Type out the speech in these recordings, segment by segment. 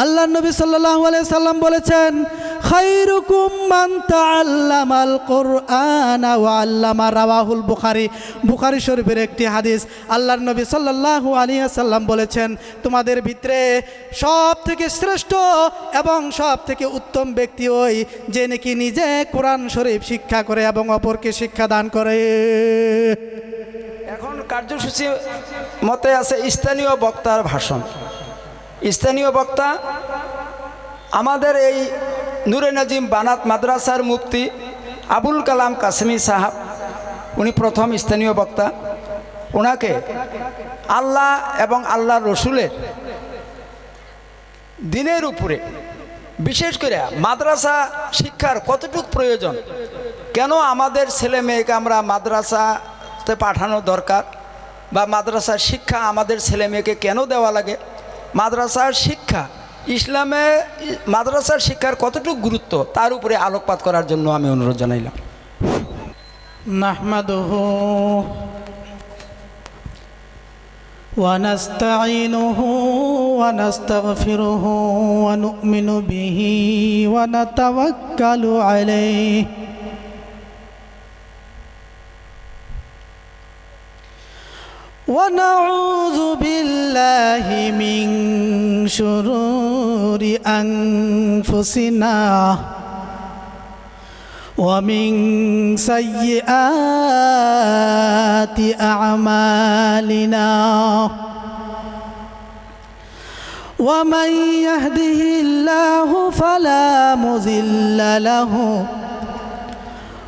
আল্লাহ নবী সাল্লাম বলেছেন রাওয়াহুল বুখারী। বুখারী শরীফের একটি হাদিস আল্লাহর নবী সাল্লাল্লাহু আলাইহি সাল্লাম বলেছেন, তোমাদের ভিতরে সব থেকে শ্রেষ্ঠ এবং সব থেকে উত্তম ব্যক্তি ওই যে নাকি নিজে কোরআন শরীফ শিক্ষা করে এবং অপরকে শিক্ষা দান করে। এখন কার্যসূচি মতে আছে স্থানীয় বক্তার ভাষণ। স্থানীয় বক্তা, আমাদের এই নুরে নাজিম বানাত মাদ্রাসার মুফতি আবুল কালাম কাসমি সাহাব, উনি প্রথম স্থানীয় বক্তা। ওনাকে আল্লাহ এবং আল্লাহ রসুলের দিনের উপরে বিশেষ করে মাদ্রাসা শিক্ষার কতটুকু প্রয়োজন, কেন আমাদের ছেলে মেয়েকে আমরা মাদ্রাসাতে পাঠানো দরকার বা মাদ্রাসার শিক্ষা আমাদের ছেলে মেয়েকে কেন দেওয়া লাগে? মাদ্রাসার শিক্ষা ইসলামে মাদ্রাসার শিক্ষার কতটুকু গুরুত্ব তার উপরে আলোকপাত করার জন্য আমি অনুরোধ জানাইলাম نحمده ونستعينه ونستغفره ونؤمن به ونتوكل عليه ونعوذ بالله من شرور أنفسنا ومن سيئات أعمالنا. ومن يهده الله فلا مضل له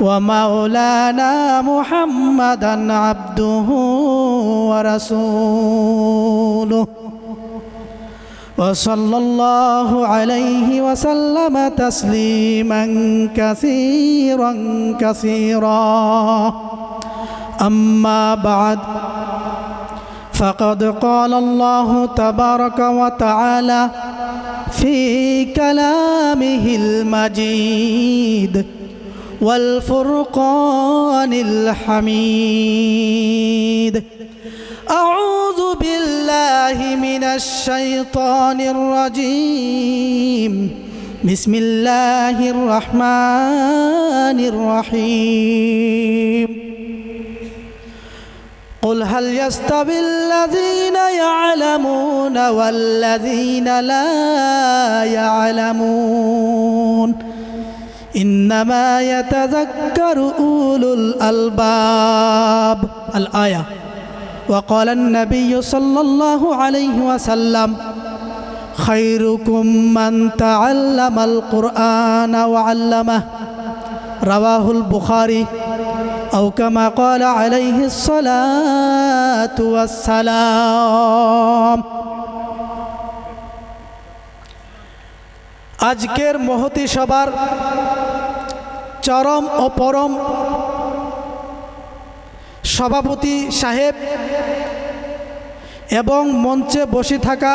ومولانا محمدا عبده ورسوله. وصلى الله عليه وسلم تسليما كثيرا كثيرا. أما بعد فقد قال الله تبارك وتعالى في كلامه المجيد والفرقان الحميد. أعوذ بالله من الشيطان الرجيم. بسم الله الرحمن الرحيم. قل هل يستوي الذين يعلمون والذين لا يعلمون؟ إنما يتذكر أولو الألباب. الآية. وقال النبي صلى الله عليه وسلم خيركم من تعلم القرآن وعلمه. رواه البخاري. أو كما قال عليه الصلاة والسلام. আজকের মহতি সবার চরম ও পরম সভাপতি সাহেব এবং মঞ্চে বসে থাকা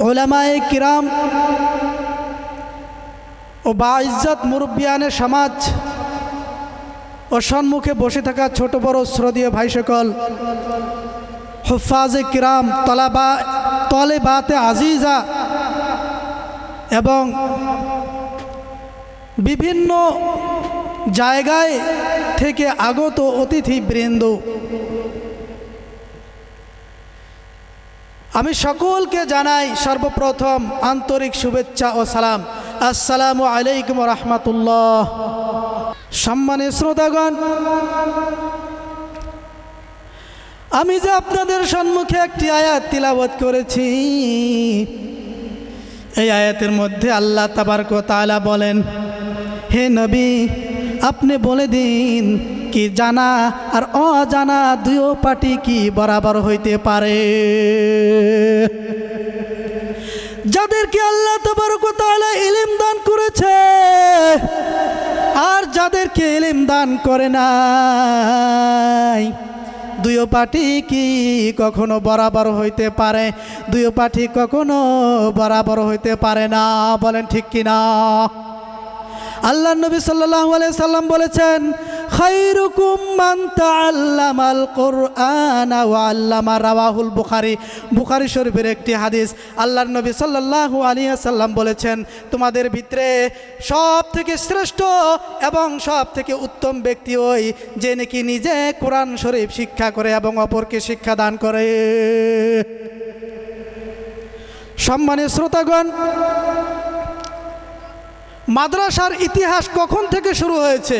ওলামায়ে কিরাম ও বা বাইজ্জত মুরব্বিয়ানের সমাজ ও সম্মুখে বসে থাকা ছোট বড় শ্রদীয় ভাই সকল হুফাজে কিরাম তলাবা তলেবাতে আজিজা এবং বিভিন্ন জায়গায় থেকে আগত অতিথিবৃন্দ। আমি সকলকে জানাই সর্বপ্রথম আন্তরিক শুভেচ্ছা ও সালাম। আসসালামু আলাইকুম রহমতুল্লাহ। সম্মানের শ্রোতাগণ, আমি যে আপনাদের সম্মুখে একটি আয়াত তিলাবত করেছি এই আয়াতের মধ্যে আল্লাহ তাবারক তাআলা বলেন, হে নবী, আপনি বলে দিন, কি জানা আর অজানা দুইও পাটি কি বরাবর হইতে পারে? যাদেরকে আল্লাহ তাআলা ইলিম দান করেছে, আর যাদেরকে ইলিম দান করে নাই দুই পাটি কি কখনো বরাবর হইতে পারে? দুই পাটি কখনো বরাবর হইতে পারে না, বলেন ঠিক কিনা? আল্লাহ নবী আলাইহি সাল্লাম বলেছেন রাওয়াহুল বুখারী। বুখারী শরীফের একটি হাদিস আল্লাহর নবী সাল্লাল্লাহু আলাইহি সাল্লাম বলেছেন, তোমাদের ভিতরে সব থেকে শ্রেষ্ঠ এবং সব থেকে উত্তম ব্যক্তি ওই যে নাকি নিজে কোরআন শরীফ শিক্ষা করে এবং অপরকে শিক্ষা দান করে। সম্মানের শ্রোতাগণ মাদ্রাসার ইতিহাস কখন থেকে শুরু হয়েছে?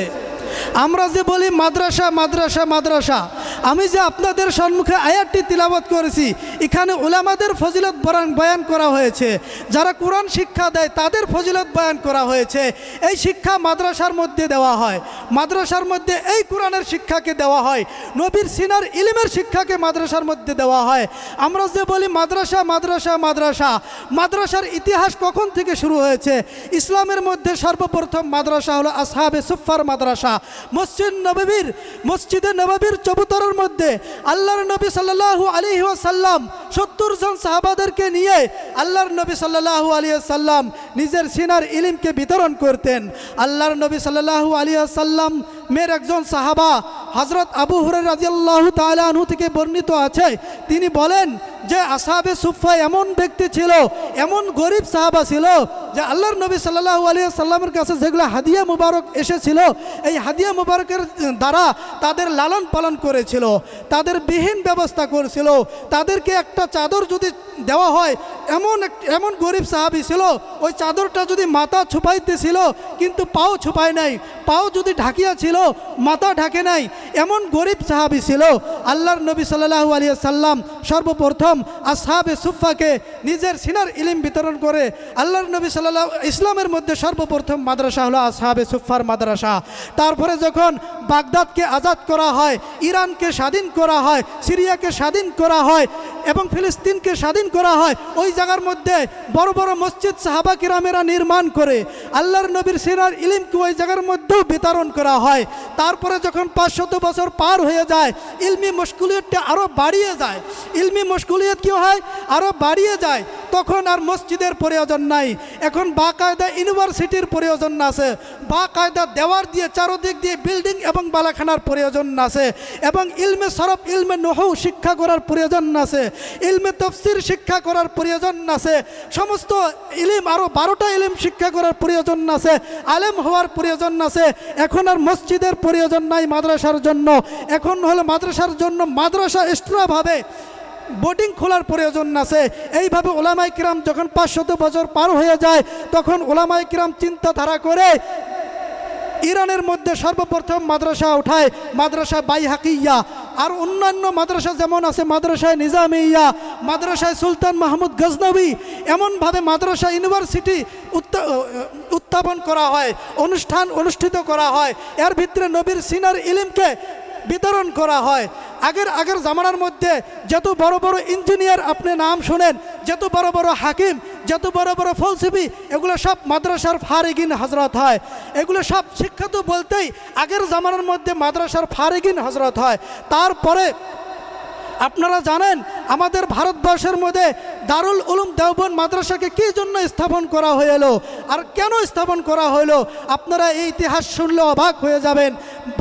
আমরা যে বলি মাদ্রাসা মাদ্রাসা মাদ্রাসা, আমি যে আপনাদের সম্মুখে আয়াতটি তিলাবত করেছি, এখানে ওলামাদের ফজিলত বয়ান করা হয়েছে। যারা কোরআন শিক্ষা দেয়, তাদের ফজিলত বয়ান করা হয়েছে। এই শিক্ষা মাদ্রাসার মধ্যে দেওয়া হয়। মাদ্রাসার মধ্যে এই কোরআনের শিক্ষাকে দেওয়া হয়। নবীর সিনার ইলিমের শিক্ষাকে মাদ্রাসার মধ্যে দেওয়া হয়। আমরা যে বলি মাদ্রাসা মাদ্রাসা মাদ্রাসা, মাদ্রাসার ইতিহাস কখন থেকে শুরু হয়েছে? ইসলামের মধ্যে সর্বপ্রথম মাদ্রাসা হলো আসহাবে সুফার মাদ্রাসা। মসজিদ নববীর, মসজিদে নববীর চবুতরের মধ্যে আল্লাহর নবী সাল্লাল্লাহু আলী সাল্লাম সত্তর জন সাহাবাদেরকে নিয়ে আল্লাহর নবী সাল্লাল্লাহু আলী সাল্লাম নিজের সিনার ইলিমকে বিতরণ করতেন। আল্লাহর নবী সাল্লাল্লাহু আলী সাল্লাম মেয়ের একজন সাহাবা হজরত আবু হুরে রাজিয়াল্লাহু তাআলা আনহু থেকে বর্ণিত আছে। তিনি বলেন যে আসাবে সুফা এমন ব্যক্তি ছিল, এমন গরিব সাহাবা ছিল যে আল্লাহর নবী সাল্লাহ আলাইহি সাল্লামের কাছে যেগুলো হাদিয়া মুবারক এসেছিল, এই হাদিয়া মুবারকের দ্বারা তাদের লালন পালন করেছিল, তাদের বিহীন ব্যবস্থা করেছিল, তাদেরকে একটা চাদর যদি দেওয়া হয়, এমন এমন গরিব সাহাবি ছিল, ওই চাদরটা যদি মাথা ছুপাইতেছিল, কিন্তু পাও ছুপায় নাই, পাও যদি ঢাকিয়া ছিল মাথা ঢাকে নাই। এমন গরিব সাহাবি ছিল, আল্লাহর নবী সাল্লাল্লাহু আলিয়া সাল্লাম সর্বপ্রথম আসহাবে সুফাকে নিজের সিনার ইলিম বিতরণ করে আল্লাহর নবী সাল্লাহ ইসলামের মধ্যে সর্বপ্রথম মাদ্রাসা হলো আসহাবে সুফার মাদ্রাসা। তারপরে যখন বাগদাদকে আজাদ করা হয়, ইরানকে স্বাধীন করা হয়, সিরিয়াকে স্বাধীন করা হয় এবং ফিলিস্তিনকে স্বাধীন করা হয়, ওই জায়গার মধ্যে বড় বড় মসজিদ সাহাবা কিরামেরা নির্মাণ করে আল্লাহর নবীর সিরার ইলিমকে ওই জায়গার মধ্যেও বিতরণ করা হয়। তারপরে যখন পাঁচশত বছর পার হয়ে যায়, ইলমি মুশকুলিয়তটা আরও বাড়িয়ে যায়। ইলমি মুশকুলিয়ত কী হয়? আরও বাড়িয়ে যায়। তখন আর মসজিদের প্রয়োজন নাই। এখন বাকায়দা ইউনিভার্সিটির প্রয়োজন আছে। বাকায়দা দেওয়ার দিয়ে চারোদিক দিয়ে বিল্ডিং এবং বালাখানার প্রয়োজন আছে। এবং ইলমে সরফ, ইলমে নহৌ শিক্ষা করার প্রয়োজন আছে। ইলমে তফসির শিক্ষা করার প্রয়োজন আছে। সমস্ত ইলিম আরও বারোটা ইলিম শিক্ষা করার প্রয়োজন আছে। আলেম হওয়ার প্রয়োজন আছে। এখন আর মসজিদের প্রয়োজন নাই মাদ্রাসার জন্য। এখন হলো মাদ্রাসার জন্য মাদ্রাসা এক্সট্রাভাবে বোর্ডিং খোলার প্রয়োজন আছে। এইভাবে ওলামাই কিরাম যখন পাঁচশত বছর পার হয়ে যায়, তখন ওলামাই কিরাম চিন্তাধারা করে ইরানের মধ্যে সর্বপ্রথম মাদ্রাসা উঠায়, মাদ্রাসা বাইহাকিয়া। আর অন্যান্য মাদ্রাসা যেমন আছে, মাদ্রাসায় নিজামিয়া, মাদ্রাসায় সুলতান মাহমুদ গজনবী, এমনভাবে মাদ্রাসা ইউনিভার্সিটি উত্থাপন করা হয়, অনুষ্ঠান অনুষ্ঠিত করা হয়। এর ভিতরে নবীর সিনার ইলিমকে বিতরণ করা হয়। আগের আগের জামানার মধ্যে যত বড় বড় ইঞ্জিনিয়ার আপনি নাম শোনেন, যত বড় বড় হাকিম, যত বড় বড় ফলসিফি, এগুলো সব মাদ্রাসার ফারেগিন হজরত হয়। এগুলো সব শিক্ষা তো বলতেই আগের জামানার মধ্যে মাদ্রাসার ফারেগিন হজরত হয়। তারপরে আপনারা জানেন, আমাদের ভারতবর্ষের মধ্যে দারুল উলুম দেওবন মাদ্রাসাকে কী জন্য স্থাপন করা হলো আর কেন স্থাপন করা হলো আপনারা এই ইতিহাস শুনলে অবাক হয়ে যাবেন।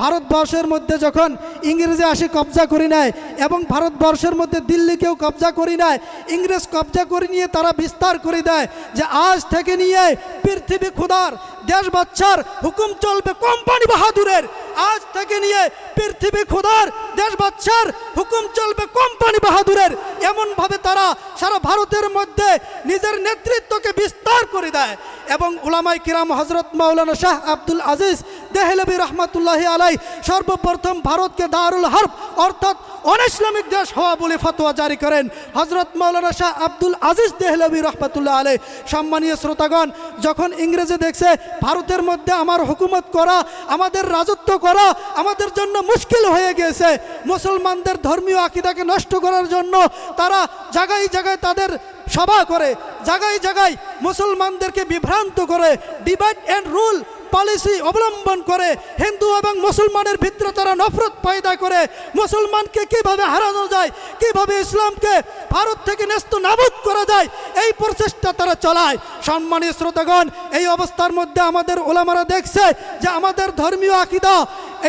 ভারতবর্ষের মধ্যে যখন ইংরেজি আসে কবজা করি নেয় এবং ভারতবর্ষের মধ্যে দিল্লিকেও কবজা করি নেয় ইংরেজ কবজা করে নিয়ে তারা বিস্তার করে দেয় যে আজ থেকে নিয়ে পৃথিবী খুদার দেশ বাচ্চার হুকুম চলবে কোম্পানি বাহাদুরের। আজ থেকে নিয়ে পৃথিবী খুদার দেশ বাচ্চার হুকুম চলবে কোম্পানি বাহাদুরের। এমনভাবে তারা সারা ভারতের মধ্যে নিজের নেতৃত্বকে বিস্তার করে দেয়। এবং উলামাই কিরাম হজরত মাওলানা শাহ আব্দুল আজিজ দেহলবী রহমতুল্লাহ আলাই সর্বপ্রথম ভারতকে দারুল হার্ব অর্থাৎ অন ইসলামিক দেশ হওয়া বলে ফতোয়া জারি করেন। হজরত মৌলানা শাহ আব্দুল আজিজ দেহলবী রহমতুল্লাহ আলাই সম্মানীয় শ্রোতাগণ, যখন ইংরেজি দেখছে, ভারতের মধ্যে আমার হুকুমত করা, আমাদের রাজত্ব করা, আমাদের জন্য মুশকিল হয়ে গিয়েছে মুসলমানদের ধর্মীয় আকিদাকে নষ্ট করার জন্য তারা জায়গায় জায়গায় তাদের সভা করে জায়গায় জায়গায় মুসলমানদেরকে বিভ্রান্ত করে ডিভাইড অ্যান্ড রুল পলিসি অবলম্বন করে, হিন্দু এবং মুসলমানের ভিতরে তারা নফরত পয়দা করে, মুসলমানকে কীভাবে হারানো যায়, কীভাবে ইসলামকে ভারত থেকে ন্যস্ত নাবুদ করা যায়, এই প্রচেষ্টা তারা চালায়। সম্মানীয় শ্রোতাগণ, এই অবস্থার মধ্যে আমাদের ওলামারা দেখছে যে আমাদের ধর্মীয় আকিদা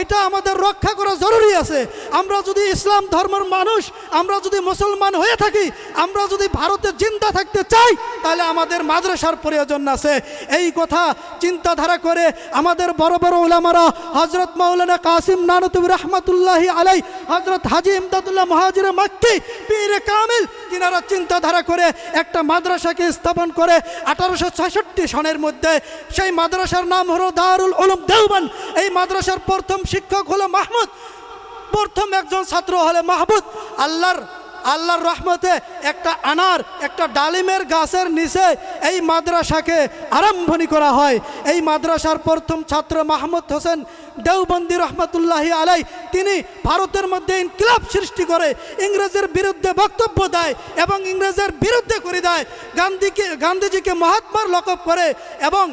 এটা আমাদের রক্ষা করা জরুরি আছে। আমরা যদি ইসলাম ধর্মের মানুষ, আমরা যদি মুসলমান হয়ে থাকি, আমরা যদি ভারতে জিন্দা থাকতে চাই, তাহলে আমাদের মাদ্রাসার প্রয়োজন আছে। এই কথা চিন্তাধারা করে আমাদের বড় বড় ওলামারা হজরত মাওলানা কাসিম নানতুবি রহমতুল্লাহ আলাই হজরত হাজি ইমদাদুল্লাহ মহাজির মাক্কি, পীরে কামিল তিনারা চিন্তাধারা করে একটা মাদ্রাসাকে স্থাপন করে আঠারোশো সনের মধ্যে, সেই মাদ্রাসার নাম হলো দারুল উলুম দেওবান এই মাদ্রাসার প্রথম শিক্ষক হলো মাহমুদ। প্রথম একজন ছাত্র হলে মাহমুদ আল্লাহর আল্লাহর রহমতে একটা আনার, একটা ডালিমের গাছের নিচে এই মাদ্রাসাকে আরম্ভণী করা হয়। এই মাদ্রাসার প্রথম ছাত্র মাহমুদ হোসেন দেওবন্দি রহমতুল্লাহি আলাই তিনি ভারতের মধ্যে ইনকিলাব সৃষ্টি করে ইংরেজের বিরুদ্ধে বক্তব্য দেয় এবং ইংরেজের বিরুদ্ধে করে দেয়। গান্ধীকে, গান্ধীজিকে মহাত্মার লকব করে এবং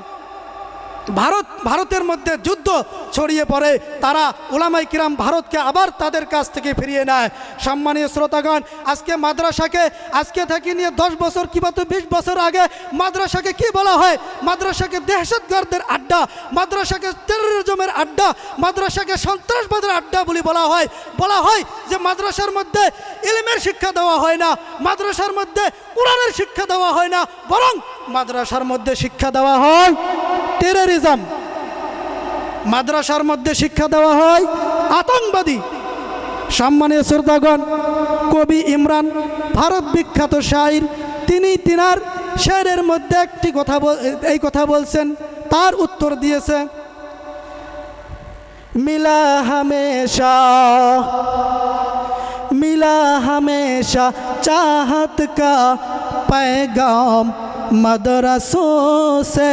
ভারত, ভারতের মধ্যে যুদ্ধ ছড়িয়ে পড়ে, তারা ওলামাই কিরাম ভারতকে আবার তাদের কাছ থেকে ফিরিয়ে নেয়। সম্মানীয় শ্রোতাগণ, আজকে মাদ্রাসাকে, আজকে থেকে নিয়ে দশ বছর কিংবা তো বিশ বছর আগে মাদ্রাসাকে কি বলা হয়? মাদ্রাসাকে দহশতগর্দের আড্ডা, মাদ্রাসাকে টেরোরিজমের আড্ডা, মাদ্রাসাকে সন্ত্রাসবাদের আড্ডা বলে বলা হয়। বলা হয় যে মাদ্রাসার মধ্যে ইলমের শিক্ষা দেওয়া হয় না, মাদ্রাসার মধ্যে কোরআনের শিক্ষা দেওয়া হয় না, বরং মাদ্রাসার মধ্যে শিক্ষা দেওয়া হয় টেরোরিজম মাদ্রাসার মধ্যে শিক্ষা দেওয়া হয় আতঙ্কবাদী সম্মানীয় শ্রোতাগণ কবি ইমরান ভারত বিখ্যাত শাইর তিনি তিনার শেরের মধ্যে একটি কথা বল- এই কথা বলছেন তার উত্তর দিয়েছে মিলা হামেশা मिला हमेशा चाहत का पैगाम मदरसों से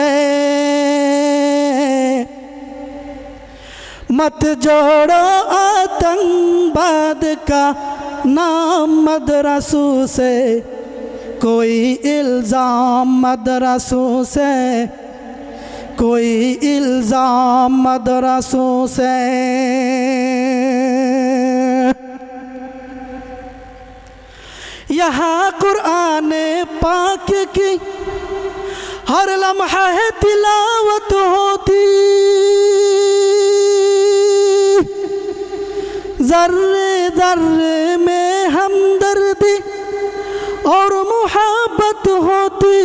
مت جوڑو آتنگ باد کا نام مدرسوں سے کوئی الزام مدرسوں سے کوئی الزام مدرسوں سے یہاں قرآن پاک کی ہر لمحہ تلاوت ہوتی ذرے ذرے میں ہمدردی اور محبت ہوتی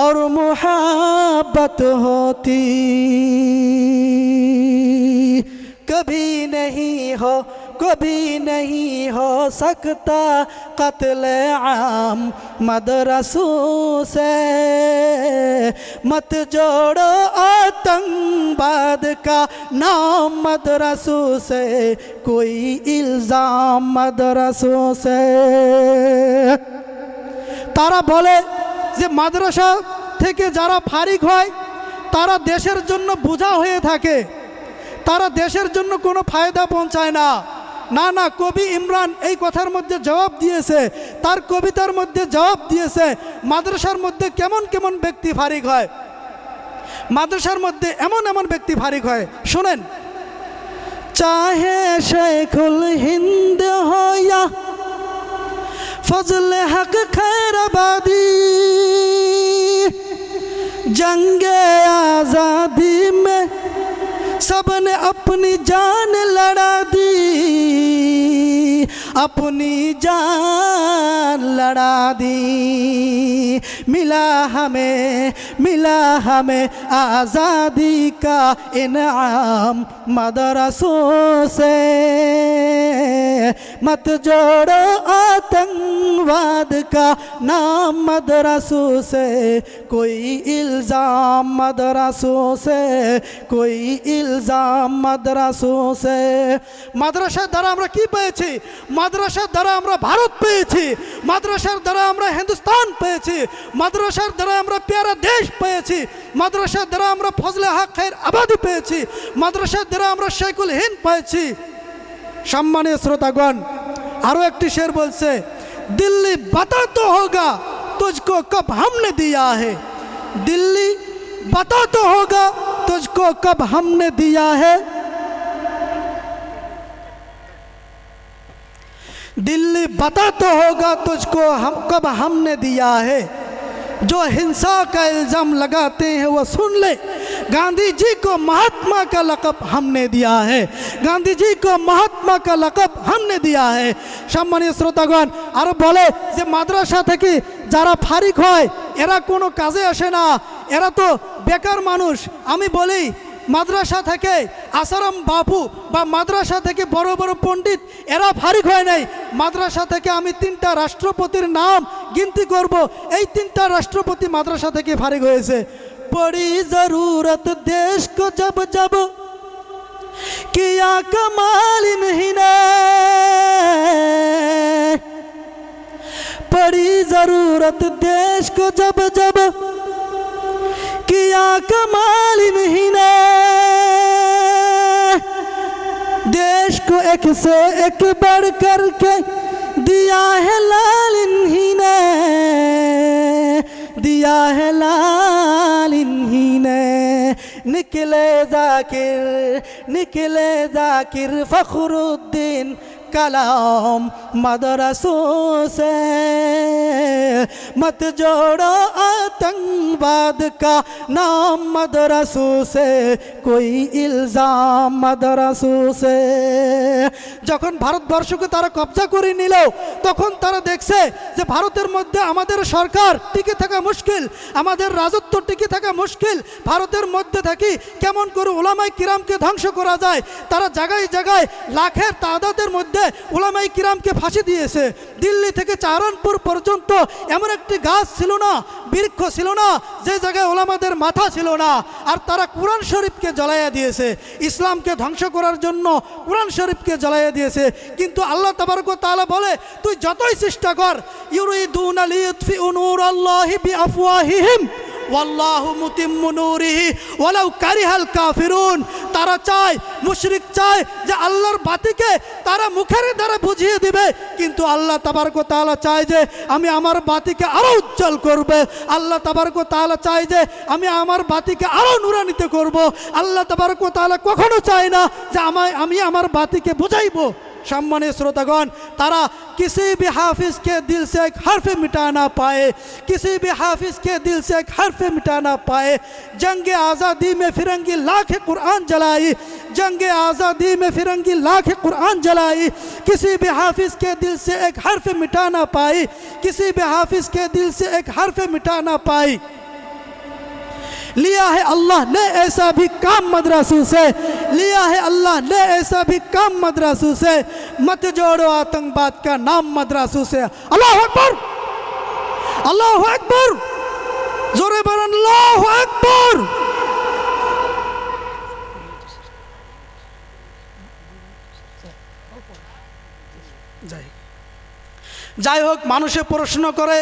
اور محبت ہوتی کبھی نہیں ہو کبھی نہیں ہو سکتا قتل عام مدرسوں سے مت جوڑو آتنگ باد کا نام مدرسوں سے کوئی الزام مدرسوں سے তারা বলে যে মাদ্রাসা থেকে যারা ফারিক হয় তারা দেশের জন্য বোঝা হয়ে থাকে তারা দেশের জন্য কোনো ফায়দা পৌঁছায় না না না, কবি ইমরান এই কথার মধ্যে জবাব দিয়েছে। তার কবিতার মধ্যে জবাব দিয়েছে, মাদ্রাসার মধ্যে কেমন কেমন ব্যক্তি ফারিক হয়? মাদ্রাসার মধ্যে এমন এমন ব্যক্তি ফারিক হয়, শোনেন। চাহে শেখুল হিন্দ হইয়া ফজলে হক খৈরাবাদী জঙ্গে আজাদি মে سب نے اپنی جان لڑا دی اپنی جان لڑا دی ملا ہمیں ملا ہمیں آزادی کا انعام مدرسوں سے मत जोड़ो आतंकवाद का नाम मदरसों से कोई इल्ज़ाम मदरसों से कोई इल्ज़ाम मदरसों से মাদ্রাসার দ্বারা আমরা কি পেয়েছি মাদ্রাসার দ্বারা আমরা ভারত পেয়েছি মাদ্রাসার দ্বারা আমরা হিন্দুস্তান পেয়েছি মাদ্রাসার দ্বারা আমরা পেয়ারা দেশ পেয়েছি মাদ্রাসার দ্বারা আমরা ফজলে হক খায়ের আবাদি পেয়েছি মাদ্রাসার দ্বারা আমরা শেখুল হিন্দ পেয়েছি সম্মানীয় اور ایک شیر শের বলছে بتا تو ہوگا تجھ کو کب ہم نے دیا ہے دلی بتا تو ہوگا تجھ کو کب ہم نے دیا ہے دلی بتا تو ہوگا تجھ کو ہم کب ہم نے دیا ہے जो हिंसा का इल्ज़ाम लगाते हैं वो सुन ले गांधी जी को महात्मा का लकब हमने दिया है गांधी जी को महात्मा का लकब हमने दिया है সম্মানীয় শ্রোতাগণ আরো বলে যে মাদ্রাসা থেকে যারা ফারিক হয় এরা কোনো কাজে আসে না এরা তো বেকার মানুষ আমি বলি মাদ্রাসা থেকে আসারাম বাবু বা মাদ্রাসা থেকে বড় বড় পণ্ডিত, এরা ফারিক হয় নাই। মাদ্রাসা থেকে আমি তিনটা রাষ্ট্রপতির নাম গিনতি করব। এই তিনটা রাষ্ট্রপতি মাদ্রাসা থেকে ফারিক হয়েছে। পড়ি জরুরত দেশ কো জব জব, কিয়া কমাল মহিনা। পড়ি জরুরত দেশ কো জব জব کیا کمال نہیں نے دیش کو ایک سے ایک بڑھ کر کے دیا ہے لال انہی نے۔ دیا ہے لال انہی نے۔ نکلے ذاکر نکلے ذاکر، فخر الدین۔ कलाम मदरसों से मत जोड़ो आतंकवाद का नाम मदरसों से कोई इल्ज़ाम मदरसों से যখন ভারতবর্ষকে তারা কবজা করে নিল তখন তারা দেখছে যে ভারতের মধ্যে আমাদের সরকার টিকে থাকা মুশকিল আমাদের রাজত্ব টিকে থাকা মুশকিল ভারতের মধ্যে থাকি কেমন করে ওলামাই কিরামকে ধ্বংস করা যায় তারা জায়গায় জায়গায় লাখের তাদাদের মধ্যে ওলামাই কিরামকে ফাঁসি দিয়েছে। দিল্লি থেকে চারণপুর পর্যন্ত এমন একটি গাছ ছিল না, বৃক্ষ ছিল না, যে জায়গায় ওলামাদের মাথা ছিল না। আর তারা কোরআন শরীফকে জ্বালাইয়া দিয়েছে। ইসলামকে ধ্বংস করার জন্য কোরআন শরীফকে জ্বালাইয়া দিয়েছে। কিন্তু আল্লাহ তাবারক তালা বলে, তুই যতই চেষ্টা কর, ইউরিদুন লিইতফিউ নূর আল্লাহি বিআফওয়াহিহিম। ওয়াল্লাহু মুতিম্মু নূরিহি ওয়ালাউ কারিহাল কাফিরুন। তারা চায়, মুশরিক চায় যে আল্লাহর বাতিকে তারা মুখের দ্বারা বুঝিয়ে দিবে। কিন্তু আল্লাহ তাবারক তাআলা চায় যে আমি আমার বাতিকে আরও উজ্জ্বল করবে। আল্লাহ তাবারক তাআলা চায় যে আমি আমার বাতিকে আরও নুরানিত করব। আল্লাহ তাবারক তাআলা কখনো চায় না যে আমায়, আমি আমার বাতিকে বুঝাইবো। شمانی শ্রোতাগণ تارا کسی بھی حافظ کے دل سے ایک حرف مٹانا پائے، کسی بھی حافظ کے دل سے ایک حرف مٹانا پائے۔ جنگ آزادی میں فرنگی لاکھ قرآن جلائی، جنگ آزادی میں فرنگی لاکھ قرآن جلائی۔ کسی بھی حافظ کے دل سے ایک حرف مٹانا پائی، کسی بھی حافظ کے دل سے ایک حرف مٹانا پائی۔ लिया है अल्लाह ने ऐसा भी काम मदरसों से लिया है अल्लाह ने ऐसा भी काम मदरसों से मत जोड़ो आतंकवाद का नाम मदरसों से अल्लाह अकबर अल्लाह अकबर जोरे बरन अल्लाह अकबर যাই যাই হোক মানুষে প্রশ্ন করে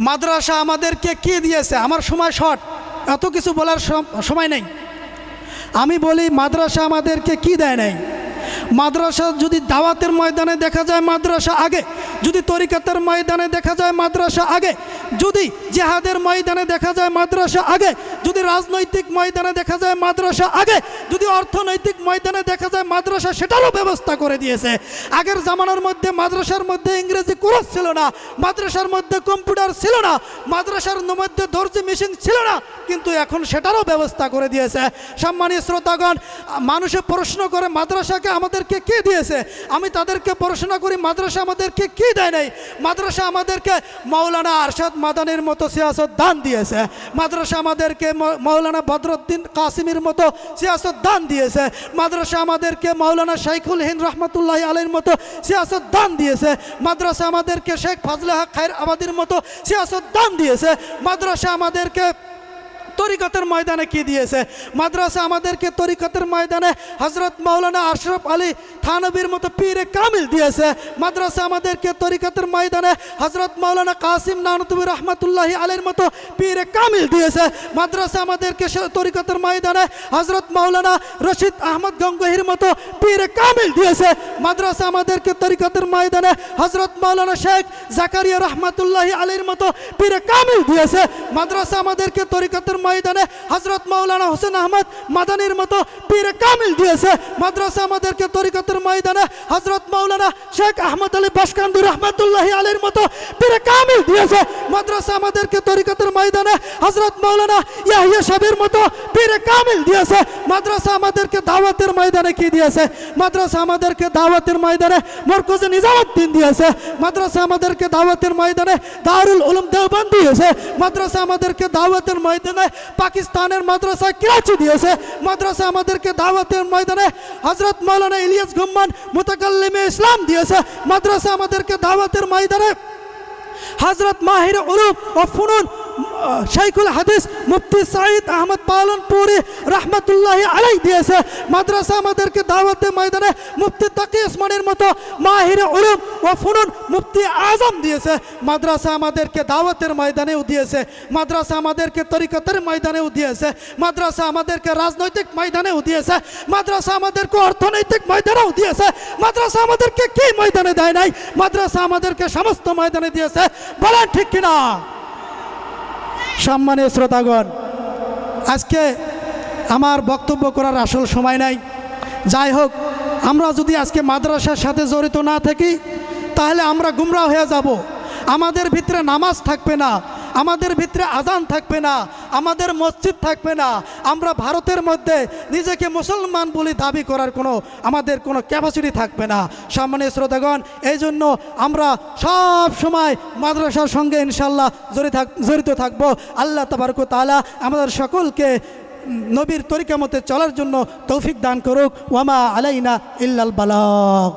মাদ্রাসা আমাদেরকে কি দিয়েছে? আমার সময় শর্ট। এত কিছু বলার সম- সময় নেই। আমি বলি, মাদ্রাসা আমাদেরকে কি দেয় নাই? মাদ্রাসা যদি দাওয়াতের ময়দানে দেখা যায় মাদ্রাসা আগে যদি তরিকাতের ময়দানে দেখা যায় মাদ্রাসা আগে, যদি জেহাদের ময়দানে দেখা যায় মাদ্রাসা আগে, যদি রাজনৈতিক ময়দানে দেখা যায় মাদ্রাসা আগে, যদি অর্থনৈতিক ময়দানে দেখা যায় মাদ্রাসা, সেটারও ব্যবস্থা করে দিয়েছে। আগের জামানার মধ্যে, মাদ্রাসার মধ্যে ইংরেজি কোর্স ছিল না, মাদ্রাসার মধ্যে কম্পিউটার ছিল না, মাদ্রাসার মধ্যে দর্জি মেশিন ছিল না, কিন্তু এখন সেটারও ব্যবস্থা করে দিয়েছে। সম্মানীয় শ্রোতাগণ, মানুষে প্রশ্ন করে, মাদ্রাসাকে আমাদেরকে কে দিয়েছে? আমি তাদেরকে পড়াশোনা করি, মাদ্রাসা আমাদেরকে কি দেয় নাই। মাদ্রাসা আমাদেরকে মৌলানা আরশাদ মাদানের মতো সিয়াসত দান দিয়েছে। মাদ্রাসা আমাদেরকে মৌলানা বদরুদ্দিন কাসিমের মতো সিয়াসত দান দিয়েছে। মাদ্রাসা আমাদেরকে মৌলানা শাইখুল হিন্দ রহমতুল্লাহ আলীর মতো সিয়াসত দান দিয়েছে। মাদ্রাসা আমাদেরকে শেখ ফজলে হক খায়ের আবাদির মতো সিয়াসত দান দিয়েছে। মাদ্রাসা আমাদেরকে তরিকতের ময়দানে কি দিয়েছে? মাদ্রাসা আমাদেরকে তরিকতের ময়দানে হজরত মাওলানা আশরফ আলী থানবীর মতো পীরে কামিল দিয়েছে। মাদ্রাসা আমাদেরকে তরিকতের ময়দানে হজরত মাওলানা কাসিম নানতুবি রহমতুল্লাহি আলীর মতো পীরে কামিল দিয়েছে। মাদ্রাসা আমাদেরকে তরিকতের ময়দানে হজরত মাওলানা রশিদ আহমদ গঙ্গহির মতো পীরে কামিল দিয়েছে। মাদ্রাসা আমাদেরকে তরিকতের ময়দানে হজরত মাওলানা শেখ জাকারিয়া রহমতুল্লাহি আলীর মতো পীরে কামিল দিয়েছে। মাদ্রাসা আমাদেরকে তরিকতের ময়দানে হজরত মাওলানা হোসেন আহমদ মাদানির মতো পীরে কামিল দিয়েছে। মাদ্রাসা আমাদেরকে তরিকতের ময়দানে হজরত মাওলানা শেখ আহমদ আলী বাসকান্দি রহমতুল্লাহি আলীর মতো পীরে কামিল দিয়েছে। মাদ্রাসা আমাদেরকে তরিকতের ময়দানে হজরত মাওলানা ইয়াহিয়া সাহেবের মতো পীরে কামিল দিয়েছে। মাদ্রাসা আমাদেরকে দাওয়াতের ময়দানে কি দিয়েছে? মাদ্রাসা আমাদেরকে দাওয়াতের ময়দানে মরকজে নিজামুদ্দিন দিয়েছে। মাদ্রাসা আমাদেরকে দাওয়াতের ময়দানে দারুল উলুম দেওবান দিয়েছে। মাদ্রাসা আমাদেরকে দাওয়াতের ময়দানে পাকিস্তানের মাদ্রাসায় করাচি দিয়েছে। মাদ্রাসা আমাদেরকে দাওয়াতের ময়দানে হজরত মৌলানা ইলিয়াস গুম্মান মুতাকাল্লিমে ইসলাম দিয়েছে। মাদ্রাসা আমাদেরকে দাওয়াতের ময়দানে হজরত মাহির উলুম ও ফুনুন শাইখুল হাদিস মুফতি সাঈদ আহমদ পালনপুরি রহমতুল্লাহ আলাই দিয়েছে। মাদ্রাসা আমাদেরকে দাওয়াতে ময়দানে মুফতি তাকি ওসমানের মতো মাহির উলুম ও ফুনুন মুফতি আজম দিয়েছে। মাদ্রাসা আমাদেরকে দাওয়াতের ময়দানেও দিয়েছে। মাদ্রাসা আমাদেরকে তরিকতের ময়দানেও দিয়েছে। মাদ্রাসা আমাদেরকে রাজনৈতিক ময়দানেও দিয়েছে। মাদ্রাসা আমাদেরকে অর্থনৈতিক ময়দানেও দিয়েছে। মাদ্রাসা আমাদেরকে কি ময়দানে দেয় নাই? মাদ্রাসা আমাদেরকে সমস্ত ময়দানে দিয়েছে। বলেন ঠিক কিনা? সম্মানীয় শ্রোতাগণ, আজকে আমার বক্তব্য করার আসল সময় নাই। যাই হোক, আমরা যদি আজকে মাদ্রাসার সাথে জড়িত না থাকি, তাহলে আমরা গুমরা হয়ে যাব। আমাদের ভিতরে নামাজ থাকবে না, আমাদের ভিতরে আজান থাকবে না আমাদের মসজিদ থাকবে না। আমরা ভারতের মধ্যে নিজেকে মুসলমান বলে দাবি করার কোনো, আমাদের কোনো ক্যাপাসিটি থাকবে না। সম্মানীয় শ্রোতাগণ, এই জন্য আমরা সব সময় মাদ্রাসার সঙ্গে ইনশাল্লাহ জড়িত থাক, জড়িত থাকব। আল্লাহ তাবারক তালা আমাদের সকলকে নবীর তরিকা মতে চলার জন্য তৌফিক দান করুক। ওয়ামা আলাইনা ইল্লাল বালাগ।